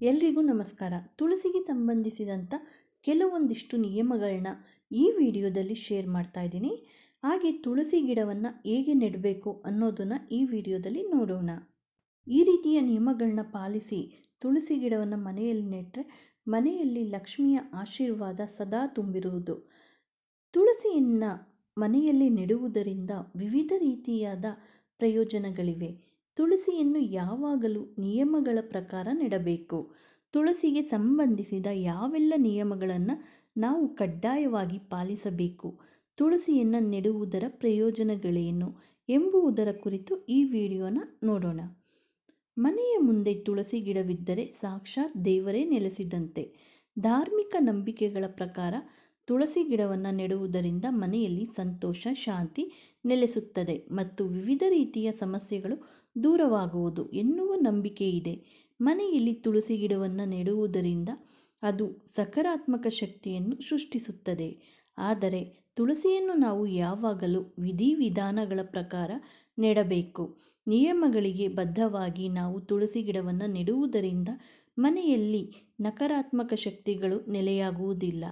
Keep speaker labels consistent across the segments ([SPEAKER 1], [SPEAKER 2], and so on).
[SPEAKER 1] ಎಲ್ರಿಗೂ ನಮಸ್ಕಾರ. ತುಳಸಿಗೆ ಸಂಬಂಧಿಸಿದಂಥ ಕೆಲವೊಂದಿಷ್ಟು ನಿಯಮಗಳನ್ನ ಈ ವಿಡಿಯೋದಲ್ಲಿ ಶೇರ್ ಮಾಡ್ತಾ ಇದ್ದೀನಿ. ಹಾಗೆ ತುಳಸಿ ಗಿಡವನ್ನು ಹೇಗೆ ನೆಡಬೇಕು ಅನ್ನೋದನ್ನು ಈ ವಿಡಿಯೋದಲ್ಲಿ ನೋಡೋಣ. ಈ ರೀತಿಯ ನಿಯಮಗಳನ್ನ ಪಾಲಿಸಿ ತುಳಸಿ ಗಿಡವನ್ನು ಮನೆಯಲ್ಲಿ ನೆಟ್ಟರೆ ಮನೆಯಲ್ಲಿ ಲಕ್ಷ್ಮಿಯ ಆಶೀರ್ವಾದ ಸದಾ ತುಂಬಿರುವುದು. ತುಳಸಿಯನ್ನು ಮನೆಯಲ್ಲಿ ನೆಡುವುದರಿಂದ ವಿವಿಧ ರೀತಿಯಾದ ಪ್ರಯೋಜನಗಳಿವೆ. ತುಳಸಿಯನ್ನು ಯಾವಾಗಲೂ ನಿಯಮಗಳ ಪ್ರಕಾರ ನೆಡಬೇಕು. ತುಳಸಿಗೆ ಸಂಬಂಧಿಸಿದ ಯಾವೆಲ್ಲ ನಿಯಮಗಳನ್ನು ನಾವು ಕಡ್ಡಾಯವಾಗಿ ಪಾಲಿಸಬೇಕು? ತುಳಸಿಯನ್ನು ನೆಡುವುದರ ಪ್ರಯೋಜನಗಳೇನು ಎಂಬುವುದರ ಕುರಿತು ಈ ವಿಡಿಯೋನ ನೋಡೋಣ. ಮನೆಯ ಮುಂದೆ ತುಳಸಿ ಗಿಡವಿದ್ದರೆ ಸಾಕ್ಷಾತ್ ದೇವರೇ ನೆಲೆಸಿದಂತೆ. ಧಾರ್ಮಿಕ ನಂಬಿಕೆಗಳ ಪ್ರಕಾರ ತುಳಸಿ ಗಿಡವನ್ನು ನೆಡುವುದರಿಂದ ಮನೆಯಲ್ಲಿ ಸಂತೋಷ, ಶಾಂತಿ ನೆಲೆಸುತ್ತದೆ ಮತ್ತು ವಿವಿಧ ರೀತಿಯ ಸಮಸ್ಯೆಗಳು ದೂರವಾಗುವುದು ಎನ್ನುವ ನಂಬಿಕೆ ಇದೆ. ಮನೆಯಲ್ಲಿ ತುಳಸಿ ಗಿಡವನ್ನು ನೆಡುವುದರಿಂದ ಅದು ಸಕಾರಾತ್ಮಕ ಶಕ್ತಿಯನ್ನು ಸೃಷ್ಟಿಸುತ್ತದೆ. ಆದರೆ ತುಳಸಿಯನ್ನು ನಾವು ಯಾವಾಗಲೂ ವಿಧಿವಿಧಾನಗಳ ಪ್ರಕಾರ ನೆಡಬೇಕು. ನಿಯಮಗಳಿಗೆ ಬದ್ಧವಾಗಿ ನಾವು ತುಳಸಿ ಗಿಡವನ್ನು ನೆಡುವುದರಿಂದ ಮನೆಯಲ್ಲಿ ನಕಾರಾತ್ಮಕ ಶಕ್ತಿಗಳು ನೆಲೆಯಾಗುವುದಿಲ್ಲ.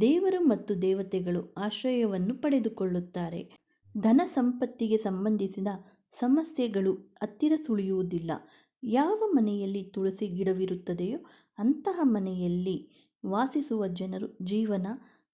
[SPEAKER 1] ದೇವರು ಮತ್ತು ದೇವತೆಗಳು ಆಶ್ರಯವನ್ನು ಪಡೆದುಕೊಳ್ಳುತ್ತಾರೆ. ಧನ ಸಂಪತ್ತಿಗೆ ಸಂಬಂಧಿಸಿದ ಸಮಸ್ಯೆಗಳು ಹತ್ತಿರ ಸುಳಿಯುವುದಿಲ್ಲ. ಯಾವ ಮನೆಯಲ್ಲಿ ತುಳಸಿ ಗಿಡವಿರುತ್ತದೆಯೋ ಅಂತಹ ಮನೆಯಲ್ಲಿ ವಾಸಿಸುವ ಜನರು ಜೀವನ,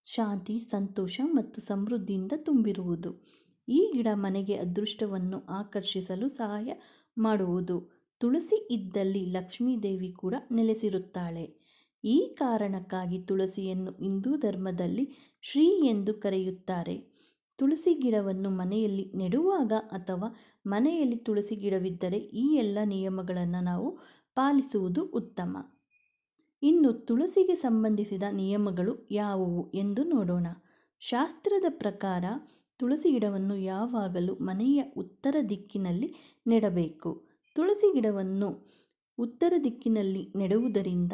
[SPEAKER 1] ಶಾಂತಿ, ಸಂತೋಷ ಮತ್ತು ಸಮೃದ್ಧಿಯಿಂದ ತುಂಬಿರುವುದು. ಈ ಗಿಡ ಮನೆಗೆ ಅದೃಷ್ಟವನ್ನು ಆಕರ್ಷಿಸಲು ಸಹಾಯ ಮಾಡುವುದು. ತುಳಸಿ ಇದ್ದಲ್ಲಿ ಲಕ್ಷ್ಮೀದೇವಿ ಕೂಡ ನೆಲೆಸಿರುತ್ತಾಳೆ. ಈ ಕಾರಣಕ್ಕಾಗಿ ತುಳಸಿಯನ್ನು ಹಿಂದೂ ಧರ್ಮದಲ್ಲಿ ಶ್ರೀ ಎಂದು ಕರೆಯುತ್ತಾರೆ. ತುಳಸಿ ಗಿಡವನ್ನು ಮನೆಯಲ್ಲಿ ನೆಡುವಾಗ ಅಥವಾ ಮನೆಯಲ್ಲಿ ತುಳಸಿ ಗಿಡವಿದ್ದರೆ ಈ ಎಲ್ಲ ನಿಯಮಗಳನ್ನು ನಾವು ಪಾಲಿಸುವುದು ಉತ್ತಮ. ಇನ್ನು ತುಳಸಿಗೆ ಸಂಬಂಧಿಸಿದ ನಿಯಮಗಳು ಯಾವುವು ಎಂದು ನೋಡೋಣ. ಶಾಸ್ತ್ರದ ಪ್ರಕಾರ ತುಳಸಿ ಗಿಡವನ್ನು ಯಾವಾಗಲೂ ಮನೆಯ ಉತ್ತರ ದಿಕ್ಕಿನಲ್ಲಿ ನೆಡಬೇಕು. ತುಳಸಿ ಗಿಡವನ್ನು ಉತ್ತರ ದಿಕ್ಕಿನಲ್ಲಿ ನೆಡುವುದರಿಂದ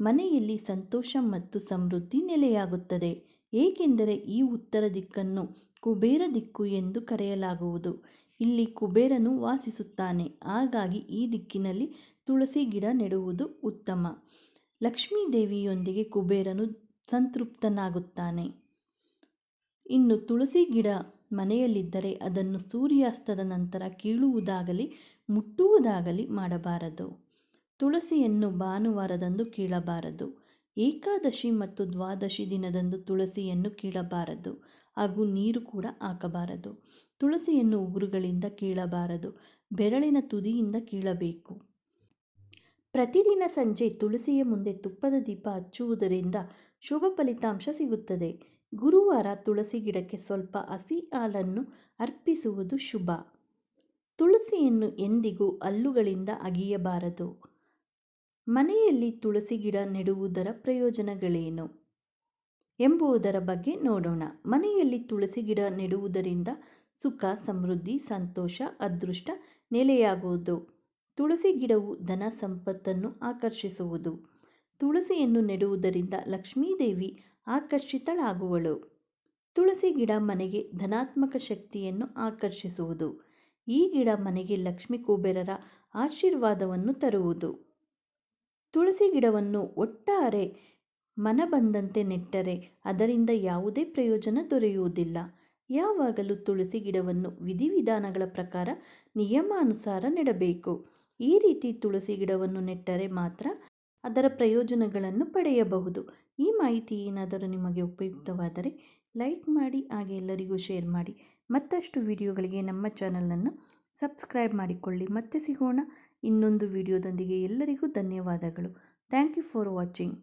[SPEAKER 1] ಮನೆಯಲ್ಲಿ ಸಂತೋಷ ಮತ್ತು ಸಮೃದ್ಧಿ ನೆಲೆಯಾಗುತ್ತದೆ. ಏಕೆಂದರೆ ಈ ಉತ್ತರ ದಿಕ್ಕನ್ನು ಕುಬೇರ ದಿಕ್ಕು ಎಂದು ಕರೆಯಲಾಗುವುದು. ಇಲ್ಲಿ ಕುಬೇರನು ವಾಸಿಸುತ್ತಾನೆ. ಹಾಗಾಗಿ ಈ ದಿಕ್ಕಿನಲ್ಲಿ ತುಳಸಿ ಗಿಡ ನೆಡುವುದು ಉತ್ತಮ. ಲಕ್ಷ್ಮೀ ದೇವಿಯೊಂದಿಗೆ ಕುಬೇರನು ಸಂತೃಪ್ತನಾಗುತ್ತಾನೆ. ಇನ್ನು ತುಳಸಿ ಗಿಡ ಮನೆಯಲ್ಲಿದ್ದರೆ ಅದನ್ನು ಸೂರ್ಯಾಸ್ತದ ನಂತರ ಕೀಳುವುದಾಗಲಿ, ಮುಟ್ಟುವುದಾಗಲಿ ಮಾಡಬಾರದು. ತುಳಸಿಯನ್ನು ಭಾನುವಾರದಂದು ಕೀಳಬಾರದು. ಏಕಾದಶಿ ಮತ್ತು ದ್ವಾದಶಿ ದಿನದಂದು ತುಳಸಿಯನ್ನು ಕೀಳಬಾರದು ಹಾಗೂ ನೀರು ಕೂಡ ಹಾಕಬಾರದು. ತುಳಸಿಯನ್ನು ಉಗುರುಗಳಿಂದ ಕೀಳಬಾರದು, ಬೆರಳಿನ ತುದಿಯಿಂದ ಕೀಳಬೇಕು. ಪ್ರತಿದಿನ ಸಂಜೆ ತುಳಸಿಯ ಮುಂದೆ ತುಪ್ಪದ ದೀಪ ಹಚ್ಚುವುದರಿಂದ ಶುಭ ಫಲಿತಾಂಶ ಸಿಗುತ್ತದೆ. ಗುರುವಾರ ತುಳಸಿ ಗಿಡಕ್ಕೆ ಸ್ವಲ್ಪ ಹಸಿ ಹಾಲನ್ನು ಅರ್ಪಿಸುವುದು ಶುಭ. ತುಳಸಿಯನ್ನು ಎಂದಿಗೂ ಹಲ್ಲುಗಳಿಂದ ಅಗಿಯಬಾರದು. ಮನೆಯಲ್ಲಿ ತುಳಸಿ ಗಿಡ ನೆಡುವುದರ ಪ್ರಯೋಜನಗಳೇನು? ಎಂಬುದರ ಬಗ್ಗೆ ನೋಡೋಣ. ಮನೆಯಲ್ಲಿ ತುಳಸಿ ಗಿಡ ನೆಡುವುದರಿಂದ ಸುಖ, ಸಮೃದ್ಧಿ, ಸಂತೋಷ, ಅದೃಷ್ಟ ನೆಲೆಯಾಗುವುದು. ತುಳಸಿ ಗಿಡವು ಧನ ಸಂಪತ್ತನ್ನು ಆಕರ್ಷಿಸುವುದು. ತುಳಸಿಯನ್ನು ನೆಡುವುದರಿಂದ ಲಕ್ಷ್ಮೀದೇವಿ ಆಕರ್ಷಿತಳಾಗುವಳು. ತುಳಸಿ ಗಿಡ ಮನೆಗೆ ಧನಾತ್ಮಕ ಶಕ್ತಿಯನ್ನು ಆಕರ್ಷಿಸುವುದು. ಈ ಗಿಡ ಮನೆಗೆ ಲಕ್ಷ್ಮೀ ಕುಬೇರರ ಆಶೀರ್ವಾದವನ್ನು ತರುವುದು. ತುಳಸಿ ಗಿಡವನ್ನು ಒಟ್ಟಾರೆ ಮನ ಬಂದಂತೆ ನೆಟ್ಟರೆ ಅದರಿಂದ ಯಾವುದೇ ಪ್ರಯೋಜನ ದೊರೆಯುವುದಿಲ್ಲ. ಯಾವಾಗಲೂ ತುಳಸಿ ಗಿಡವನ್ನು ವಿಧಿವಿಧಾನಗಳ ಪ್ರಕಾರ ನಿಯಮಾನುಸಾರ ನೆಡಬೇಕು. ಈ ರೀತಿ ತುಳಸಿ ಗಿಡವನ್ನು ನೆಟ್ಟರೆ ಮಾತ್ರ ಅದರ ಪ್ರಯೋಜನಗಳನ್ನು ಪಡೆಯಬಹುದು. ಈ ಮಾಹಿತಿ ಏನಾದರೂ ನಿಮಗೆ ಉಪಯುಕ್ತವಾದರೆ ಲೈಕ್ ಮಾಡಿ, ಹಾಗೆ ಎಲ್ಲರಿಗೂ ಶೇರ್ ಮಾಡಿ. ಮತ್ತಷ್ಟು ವಿಡಿಯೋಗಳಿಗೆ ನಮ್ಮ ಚಾನಲನ್ನು ಸಬ್ಸ್ಕ್ರೈಬ್ ಮಾಡಿಕೊಳ್ಳಿ. ಮತ್ತೆ ಸಿಗೋಣ. ಇನ್ನೊಂದು ವಿಡಿಯೋದೊಂದಿಗೆ ಎಲ್ಲರಿಗೂ ಧನ್ಯವಾದಗಳು. Thank you for watching